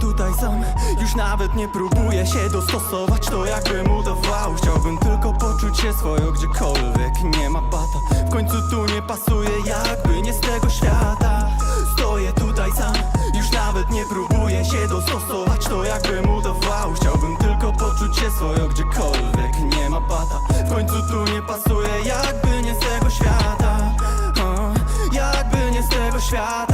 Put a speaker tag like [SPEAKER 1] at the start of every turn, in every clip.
[SPEAKER 1] tutaj sam Już nawet nie próbuję się dostosować. To jakbym udawał Chciałbym tylko poczuć się swojo gdziekolwiek Nie ma bata. W końcu tu nie pasuje jakby nie z tego świata. Stoję tutaj sam Już nawet nie próbuję się dostosować. To jakbym udawał Chciałbym tylko poczuć się swojo gdziekolwiek Nie ma bata. W końcu tu nie pasuje jakby nie z tego świata. O, Jakby nie z tego świata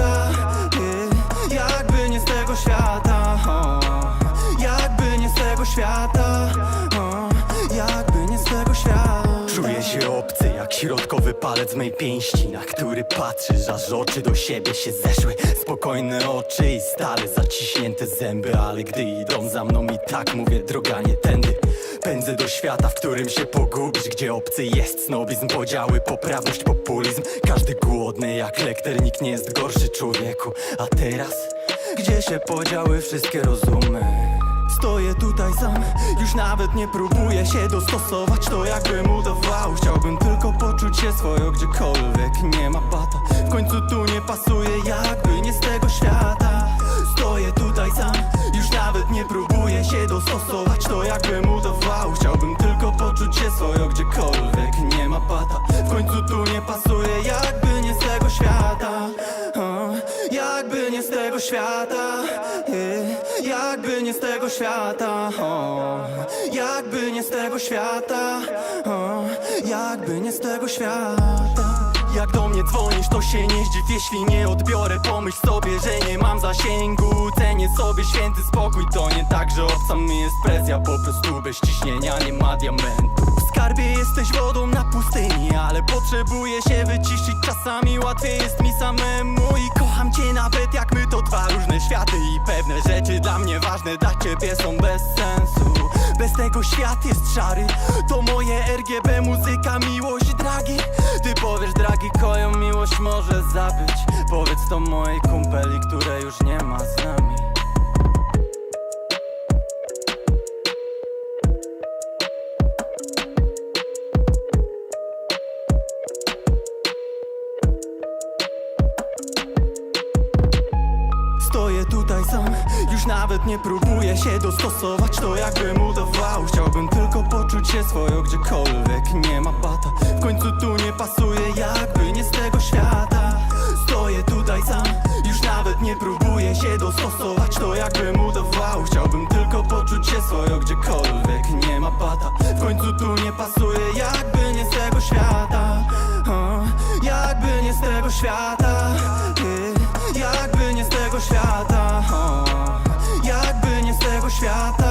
[SPEAKER 1] środkowy palec mej pięści Na który patrzysz, aż oczy do siebie się zeszły. Spokojne oczy i stale zaciśnięte zęby Ale gdy idą za mną i tak mówię droga nie tędy. Pędzę do świata, w którym się pogubisz Gdzie obcy jest snobizm, podziały, poprawność, populizm. Każdy głodny jak lekter, nikt nie jest gorszy człowieku. A teraz, gdzie się podziały wszystkie rozumy? Stoję tutaj sam, już nawet nie próbuję się dostosować. To jakbym udawał, chciałbym tylko poczuć się swojo gdziekolwiek Nie ma bata, w końcu tu nie pasuje jakby nie z tego świata. Stoję tutaj sam, już nawet nie próbuję się dostosować. To jakbym udawał, chciałbym tylko poczuć się swojo gdziekolwiek Nie ma bata, w końcu tu nie pasuje jakby nie z tego świata. Jakby nie z tego świata nie z tego świata. Jakby nie z tego świata. Jakby nie z tego świata. Jak do mnie dzwonisz, to się nie zdziw, jeśli nie odbiorę. Pomyśl sobie, że nie mam zasięgu. Cenię sobie święty spokój, to nie tak, że obca mi jest presja. Po prostu bez ciśnienia nie ma diamentu W skarbie jesteś wodą na pustyni Ale potrzebuję się wyciszyć. Czasami łatwiej jest mi samemu I kocham cię nawet jak my to dwa różne światy I pewne rzeczy dla mnie ważne Dla ciebie są bez sensu. Bez tego świat jest szary To moje RGB, muzyka, miłość, dragi. Ty powiesz, dragi, koją miłość może zabić Powiedz to mojej kumpeli, które już nie ma z nami Stoję tutaj sam, już nawet nie próbuję się dostosować. To jakbym udawał, chciałbym tylko poczuć się swojo gdziekolwiek Nie ma bata, w końcu tu nie pasuje jakby nie z tego świata. Stoję tutaj sam, już nawet nie próbuję się dostosować. To jakbym udawał, chciałbym tylko poczuć się swojo gdziekolwiek Nie ma bata, w końcu tu nie pasuje jakby nie z tego świata. O, Jakby nie z tego świata. Jakby nie z tego świata świata